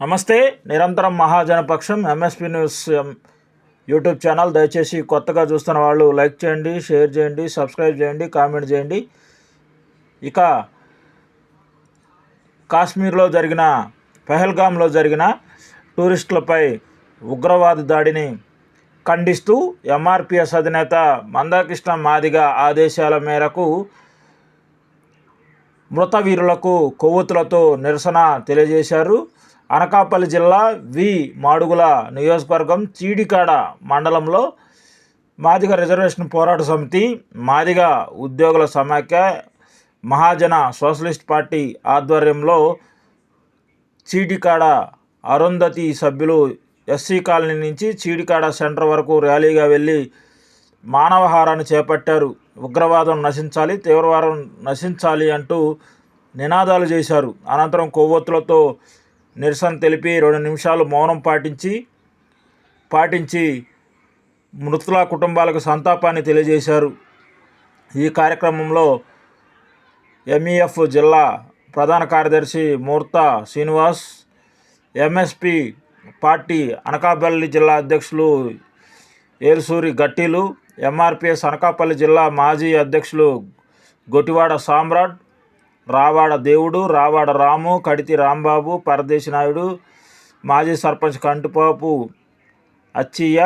నమస్తే నిరంతరం మహాజనపక్షం MSP news M, YouTube channel. దయచేసి కొత్తగా చూస్తున్న వాళ్ళు లైక్ చేయండి షేర్ చేయండి సబ్స్క్రైబ్ చేయండి కామెంట్ చేయండి. ఇక కాశ్మీర్లో జరిగిన పెహల్గామ్లో జరిగిన టూరిస్టులపై ఉగ్రవాద దాడిని ఖండిస్తూ ఎంఆర్పిఎస్ అధినేత మందాకృష్ణ మాదిగ ఆదేశాల మేరకు మృత వీరులకు కొవ్వొత్తులతో నిరసన తెలియజేశారు. అనకాపల్లి జిల్లా వి. మాడుగుల నియోజకవర్గం చీడికాడ మండలంలో మాదిగ రిజర్వేషన్ పోరాట సమితి మాదిగ ఉద్యోగుల సమాఖ్య మహాజన సోషలిస్ట్ పార్టీ ఆధ్వర్యంలో చీడికాడ అరుంధతి సభ్యులు ఎస్సీ కాలనీ నుంచి చీడికాడ సెంటర్ వరకు ర్యాలీగా వెళ్ళి మానవహారాన్ని చేపట్టారు. ఉగ్రవాదం నశించాలి తీవ్రవాదం నశించాలి అంటూ నినాదాలు చేశారు. అనంతరం కొవ్వొత్తులతో నిరసన తెలిపి రెండు నిమిషాలు మౌనం పాటించి పాటించి మృతుల కుటుంబాలకు సంతాపాన్ని తెలియజేశారు. ఈ కార్యక్రమంలో ఎంఈఎఫ్ జిల్లా ప్రధాన కార్యదర్శి మూర్త శ్రీనివాస్ ఎంఎస్పి పార్టీ అనకాపల్లి జిల్లా అధ్యక్షులు ఏలుసూరి గట్టిలు ఎంఆర్పిఎస్ అనకాపల్లి జిల్లా మాజీ అధ్యక్షులు గొటివాడ సామ్రాట్ రావాడ దేవుడు రావాడ రాము కడితి రాంబాబు పరదేశి నాయుడు మాజీ సర్పంచ్ కంటిపాపు అచ్చయ్య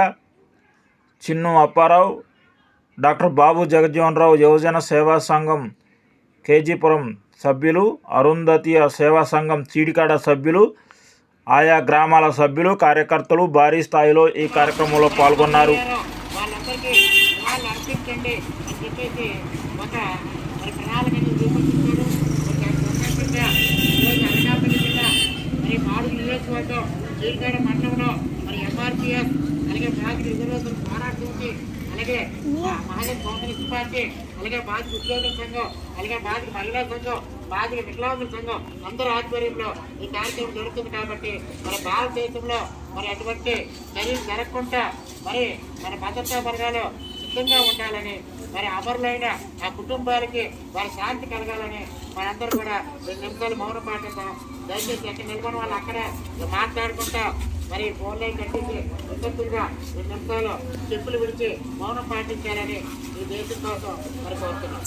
చిన్ను అప్పారావు డాక్టర్ బాబు జగజ్జీవనరావు యువజన సేవా సంఘం కేజీపురం సభ్యులు అరుంధతి సేవా సంఘం చీడికాడ సభ్యులు ఆయా గ్రామాల సభ్యులు కార్యకర్తలు భారీ స్థాయిలో ఈ కార్యక్రమంలో పాల్గొన్నారు. వాళ్ళందరికీ వాళ్ళు అర్పించండి. అని చెప్పేసి ఒక ప్రణాళికను రూపొందించారు మరి దాని సందర్భంగా ఈరోజు అనకాపల్లి జిల్లా మరి మాడుగు నియోజకవర్గం మండలంలో మరి ఎంఆర్పిఎస్ అలాగే బాధిక రిజర్వేషన్ పోరాట అలాగే మహాజన్ కమ్యూనిస్ట్ పార్టీ అలాగే బాధిక ఉద్యోగుల సంఘం అలాగే బాధిక మహిళా సంఘం బాధిక వికలాంగుల సంఘం అందరి ఆధ్వర్యంలో ఈ కార్యక్రమం జరుగుతుంది కాబట్టి మన భారతదేశంలో మరి అటువంటి చర్యలు జరగకుండా మరి మన భద్రతా వర్గాలు సిద్ధంగా ఉండాలని మరి అమరులైన ఆ కుటుంబాలకి వారి శాంతి కలగాలని మనందరూ కూడా రెండు నిమిషాలు మౌన పాటిద్దాం. దయచేసి ఎక్కడ నిలబడి వాళ్ళు అక్కడే మాట్లాడుకుంటా. మరి ఫోన్లో కట్టించి విజ్ఞప్తులుగా రెండు నిమిషాలు చెప్పులు విడిచి మౌనం పాటించాలని ఈ దేశం కోసం మరి కోరుతున్నాం.